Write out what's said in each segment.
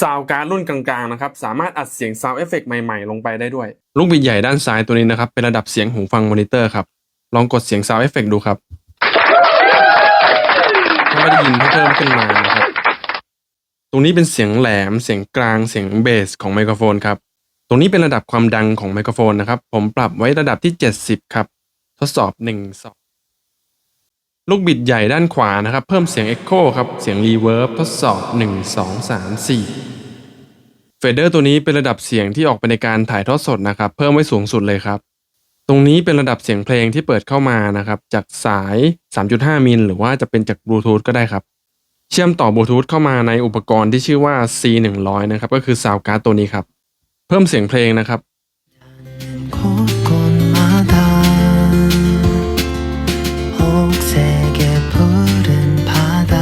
ซาวการ์ดรุ่นกลางๆนะครับสามารถอัดเสียงซาวเอฟเฟกใหม่ๆ ลงไปได้ด้วย ลูกบิดใหญ่ด้านซ้ายตัวนี้นะครับ เป็นระดับเสียงหูฟังมอนิเตอร์ครับ ลองกดเสียงซาวเอฟเฟกดูครับ ถ้าไม่ได้ยินให้เพิ่มขึ้นมานะครับ ตรงนี้เป็นเสียงแหลมเสียงกลางเสียงเบสของไมโครโฟนครับ ตรงนี้เป็นระดับความดังของไมโครโฟนนะครับ ผมปรับไว้ระดับที่ 70 ครับ ทดสอบ 1 2 ลูกบิดใหญ่ด้านขวานะครับ เพิ่มเสียง Echo ครับ เสียง Reverb ทดสอบ 1 2 3 4 เฟเดอร์ตัวนี้เป็นระดับเสียงที่ออกไปในการถ่ายทอดสดนะครับ เพิ่มไว้สูงสุดเลยครับ ตรงนี้เป็นระดับเสียงเพลงที่เปิดเข้ามานะครับ จากสาย 3.5 มิลหรือว่าจะเป็นจากบลูทูธก็ได้ครับ เชื่อมต่อบลูทูธเข้ามาในอุปกรณ์ที่ชื่อว่า C100 นะครับ ก็คือซาวการ์ดตัวนี้ครับ เพิ่มเสียงเพลงนะครับ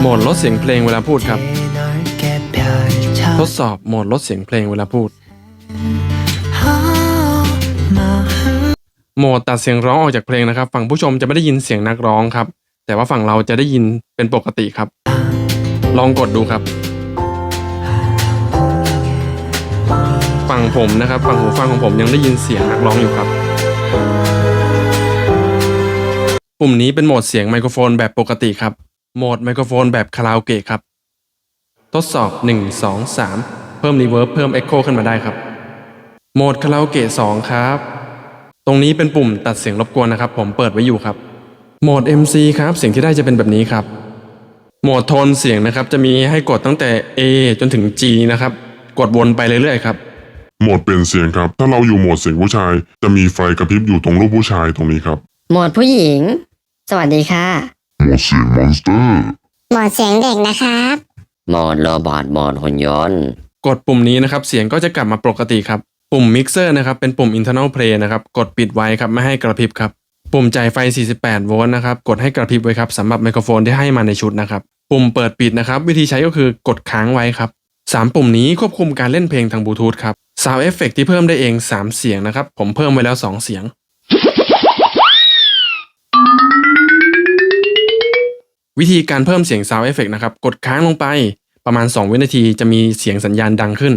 โหมดลดเสียงเพลงเวลาพูดครับ ทดสอบโหมดลดเสียงเพลงเวลาพูด โหมดตัดเสียงร้องออกจากเพลงนะครับ ฝั่งผู้ชมจะไม่ได้ยินเสียงนักร้องครับ แต่ว่าฝั่งเราจะได้ยินเป็นปกติครับ ลองกดดูครับ ฝั่งผมนะครับ ฝั่งหูฟังของผมยังได้ยินเสียงนักร้องอยู่ครับปุ่มนี้เป็นโหมดเสียงไมโครโฟนแบบปกติครับ โหมดไมโครโฟนแบบคาราโอเกะครับ ทดสอบ 1 2 3 เพิ่มรีเวิร์บเพิ่มเอ็กโคขึ้นมาได้ครับ โหมดคาราโอเกะ2ครับ ตรงนี้เป็นปุ่มตัดเสียงรบกวนนะครับ ผมเปิดไว้อยู่ครับ โหมด MC ครับ เสียงที่ได้จะเป็นแบบนี้ครับ โหมดโทนเสียงนะครับ จะมีให้กดตั้งแต่ A จนถึง G นะครับ กดวนไปเรื่อยๆครับโหมดเปลี่ยนเสียงครับ ถ้าเราอยู่โหมดเสียงผู้ชาย จะมีไฟกระพริบอยู่ตรงรูปผู้ชายตรงนี้ครับ โหมดผู้หญิง สวัสดีค่ะโหมดเสียงมอนสเตอร์โหมดเสียงเด็กนะครับโหมดโรบอทโหมดหุ่นยนต์ กดปุ่มนี้นะครับ เสียงก็จะกลับมาปกติครับ ปุ่ม Mixer นะครับ เป็นปุ่ม internal play นะครับ กดปิดไว้ครับ ไม่ให้กระพริบครับ ปุ่มจ่ายไฟ 48 โวลต์นะครับ กดให้กระพริบไว้ครับสำหรับไมโครโฟนที่ให้มาในชุดนะครับ ปุ่มเปิดปิดนะครับ วิธีใช้ก็คือกดค้างไว้ครับ3ปุ่มนี้ควบคุมการเล่นเพลงทางบลูทูธครับ Sound Effect ที่เพิ่มได้เอง 3 เสียงนะครับ ผมเพิ่มไว้แล้ว 2 เสียง วิธีการเพิ่มเสียง Sound Effect นะครับ กดค้างลงไปประมาณ 2 วินาทีจะมีเสียงสัญญาณดังขึ้น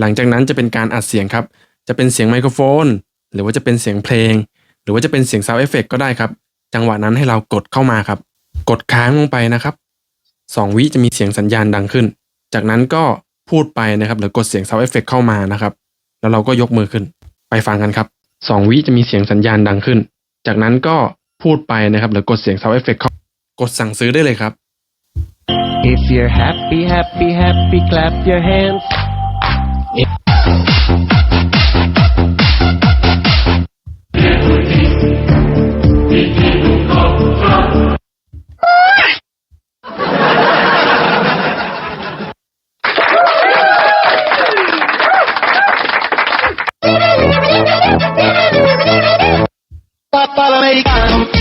หลังจากนั้นจะเป็นการอัดเสียงครับ จะเป็นเสียงไมโครโฟน หรือว่าจะเป็นเสียงเพลง หรือว่าจะเป็นเสียง Sound Effect ก็ได้ครับ จังหวะนั้นให้เรากดเข้ามาครับ กดค้างลงไปนะครับ 2 วิจะมีเสียงสัญญาณดังขึ้น จากนั้นก็พูดไปนะครับหรือกดเสียง Sound Effect เข้ามานะครับ แล้วเราก็ยกมือขึ้น ไปฟังกันครับ 2 วิจะมีเสียงสัญญาณดังขึ้น จากนั้นก็พูดไปนะครับหรือกดเสียง Sound Effect เข้า กดสั่งซื้อได้เลยครับ If you're happy, happy, happy, clap your hands. Papa l'americano